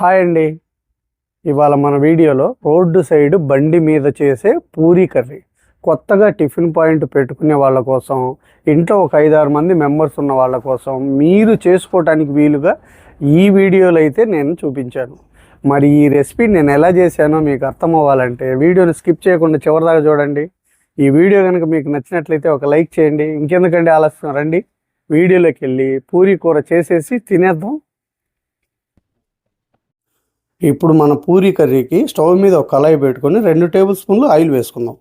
Hi అండి. ఇవాళ మన వీడియోలో రోడ్డు సైడ్ బండి మీద చేసే పూరీ కర్రీ. కొత్తగా టిఫిన్ పాయింట్ పెట్టుకునే వాళ్ళ కోసం ఇంట్లో ఒక ఐదారు మంది మెంబర్స్ ఉన్న వాళ్ళ కోసం మీరు చేసుకోవటానికి వీలుగా ఈ వీడియోలో అయితే నేను చూపించాను. మరి ఈ రెసిపీ నేను ఎలా చేశానో మీకు అర్థం అవ్వాలంటే వీడియోని స్కిప్ చేయకుండా చివరిదాకా చూడండి. ఈ వీడియో కనుక మీకు నచ్చినట్లయితే ఒక లైక్ చేయండి. ఇంకెందుకండి ఆలస్యం? రండి. వీడియోలోకి వెళ్ళి పూరీ కూర చేసేసి తినేద్దాం. ఇప్పుడు మన పూరీ కర్రీకి స్టవ్ మీద ఒక కళాయి పెట్టుకొని రెండు టేబుల్ స్పూన్లు ఆయిల్ వేసుకుందాం.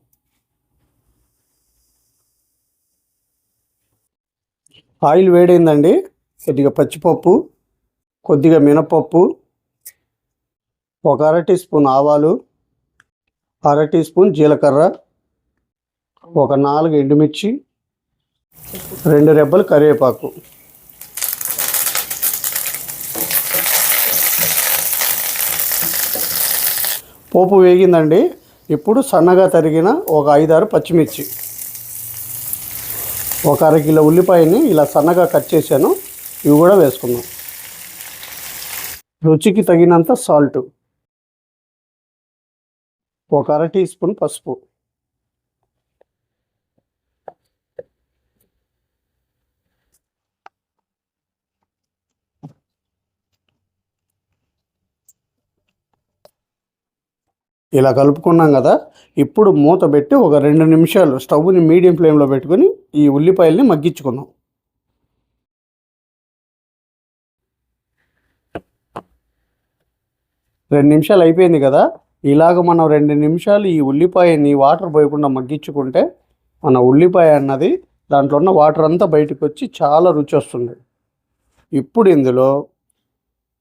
ఆయిల్ వేడైందండి. కొద్దిగా పచ్చిపప్పు కొద్దిగా మినపప్పు ఒక అర టీ స్పూన్ ఆవాలు అర టీ స్పూన్ జీలకర్ర ఒక నాలుగు ఎండుమిర్చి రెండు రెబ్బలు కరివేపాకు. పోపు వేగిందండి. ఇప్పుడు సన్నగా తరిగిన ఒక ఐదారు పచ్చిమిర్చి. ఒక అర కిలో ఉల్లిపాయని ఇలా సన్నగా కట్ చేశాను. ఇవి కూడా వేసుకుందాం. రుచికి తగినంత సాల్ట్. ఒక అర టీ స్పూన్ పసుపు. ఇలా కలుపుకున్నాం కదా ఇప్పుడు మూత పెట్టి ఒక రెండు నిమిషాలు స్టవ్ని మీడియం ఫ్లేమ్లో పెట్టుకొని ఈ ఉల్లిపాయల్ని మగ్గించుకుందాం. రెండు నిమిషాలు అయిపోయింది కదా ఇలాగ మనం రెండు నిమిషాలు ఈ ఉల్లిపాయని వాటర్ పోయకుండా మగ్గించుకుంటే మన ఉల్లిపాయ అన్నది దాంట్లో ఉన్న వాటర్ అంతా బయటకు వచ్చి చాలా రుచి వస్తుంది. ఇప్పుడు ఇందులో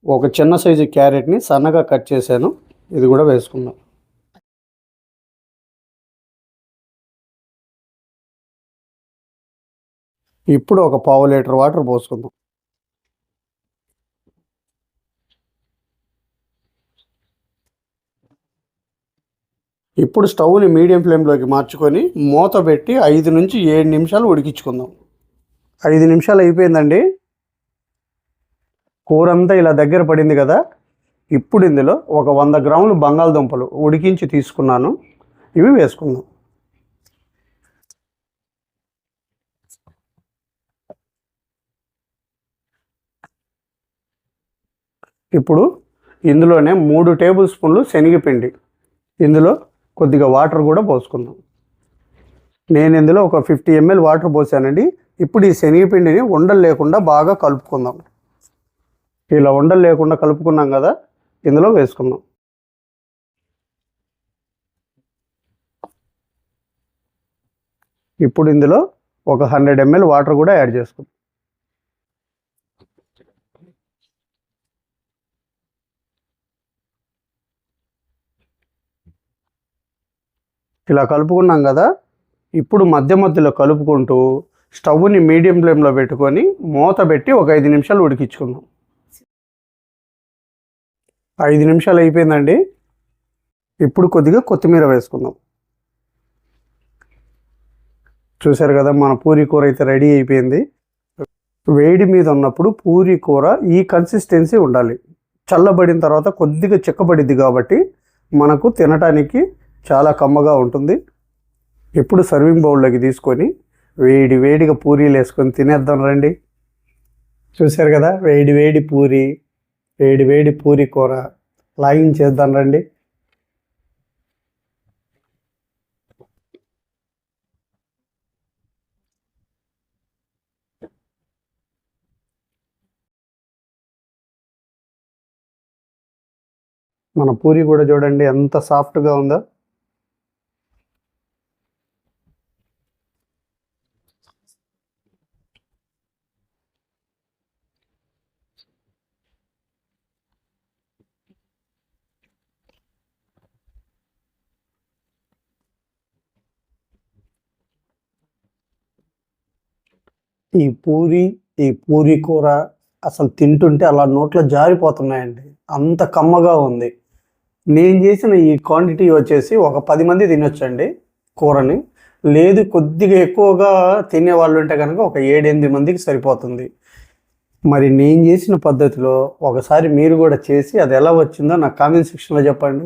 ఒక చిన్న సైజు క్యారెట్ని సన్నగా కట్ చేశాను ఇది కూడా వేసుకుందాం. ఇప్పుడు ఒక పావు లీటర్ వాటర్ పోసుకుందాం. ఇప్పుడు స్టవ్ని మీడియం ఫ్లేమ్లోకి మార్చుకొని మూత పెట్టి ఐదు నుంచి ఏడు నిమిషాలు ఉడికించుకుందాం. ఐదు నిమిషాలు అయిపోయిందండి. కూర అంతా ఇలా దగ్గర పడింది కదా. ఇప్పుడు ఇందులో ఒక వంద గ్రాములు బంగాళదుంపలు ఉడికించి తీసుకున్నాను. ఇవి వేసుకుందాం. ఇప్పుడు ఇందులోనే మూడు టేబుల్ స్పూన్లు శనగపిండి ఇందులో కొద్దిగా వాటర్ కూడా పోసుకుందాం. నేను ఇందులో ఒక ఫిఫ్టీ ఎంఎల్ వాటర్ పోసానండి. ఇప్పుడు ఈ శనగపిండిని ఉండలు లేకుండా బాగా కలుపుకుందాం. ఇలా ఉండలు లేకుండా కలుపుకున్నాం కదా ఇందులో వేసుకుందాం. ఇప్పుడు ఇందులో ఒక హండ్రెడ్ ఎంఎల్ వాటర్ కూడా యాడ్ చేసుకుందాం. ఇలా కలుపుకున్నాం కదా ఇప్పుడు మధ్య మధ్యలో కలుపుకుంటూ స్టవ్ని మీడియం ఫ్లేమ్లో పెట్టుకొని మూత పెట్టి ఒక ఐదు నిమిషాలు ఉడికించుకుందాం. ఐదు నిమిషాలు అయిపోయిందండి. ఇప్పుడు కొద్దిగా కొత్తిమీర వేసుకుందాం. చూశారు కదా మన పూరి కూర అయితే రెడీ అయిపోయింది. వేడి మీద ఉన్నప్పుడు పూరి కూర ఈ కన్సిస్టెన్సీ ఉండాలి. చల్లబడిన తర్వాత కొద్దిగా చిక్కబడిద్ది కాబట్టి మనకు తినటానికి చాలా కమ్మగా ఉంటుంది. ఇప్పుడు సర్వింగ్ బౌల్లోకి తీసుకొని వేడి వేడిగా పూరీలు వేసుకొని తినేద్దాం రండి. చూశారు కదా వేడి వేడి పూరి వేడి వేడి పూరి కూర. లాగించేద్దాం రండి. మన పూరి కూడా చూడండి ఎంత సాఫ్ట్గా ఉందో. ఈ పూరి ఈ పూరి కూర అసలు తింటుంటే అలా నోట్లో జారిపోతున్నాయండి. అంత కమ్మగా ఉంది. నేను చేసిన ఈ క్వాంటిటీ వచ్చేసి ఒక పది మంది తినొచ్చండి కూరని. లేదు కొద్దిగా ఎక్కువగా తినే వాళ్ళు ఉంటే కనుక ఒక ఏడెనిమిది మందికి సరిపోతుంది. మరి నేను చేసిన పద్ధతిలో ఒకసారి మీరు కూడా చేసి అది ఎలా వచ్చిందో నాకు కామెంట్ సెక్షన్లో చెప్పండి.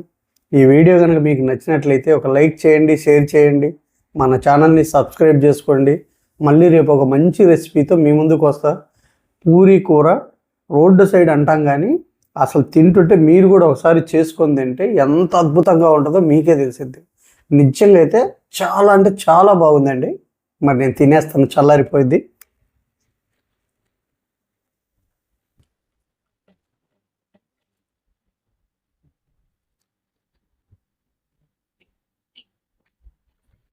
ఈ వీడియో కనుక మీకు నచ్చినట్లయితే ఒక లైక్ చేయండి షేర్ చేయండి. మన ఛానల్ని సబ్స్క్రైబ్ చేసుకోండి. మళ్ళీ రేపు ఒక మంచి రెసిపీతో మీ ముందుకు వస్తా. పూరి కూర రోడ్డు సైడ్ అంటాం కానీ అసలు తింటుంటే మీరు కూడా ఒకసారి చేసుకొని తింటే ఎంత అద్భుతంగా ఉంటుందో మీకే తెలిసింది నిజంగా అయితే చాలా అంటే చాలా బాగుందండి. మరి నేను తినేస్తాను చల్లారిపోయింది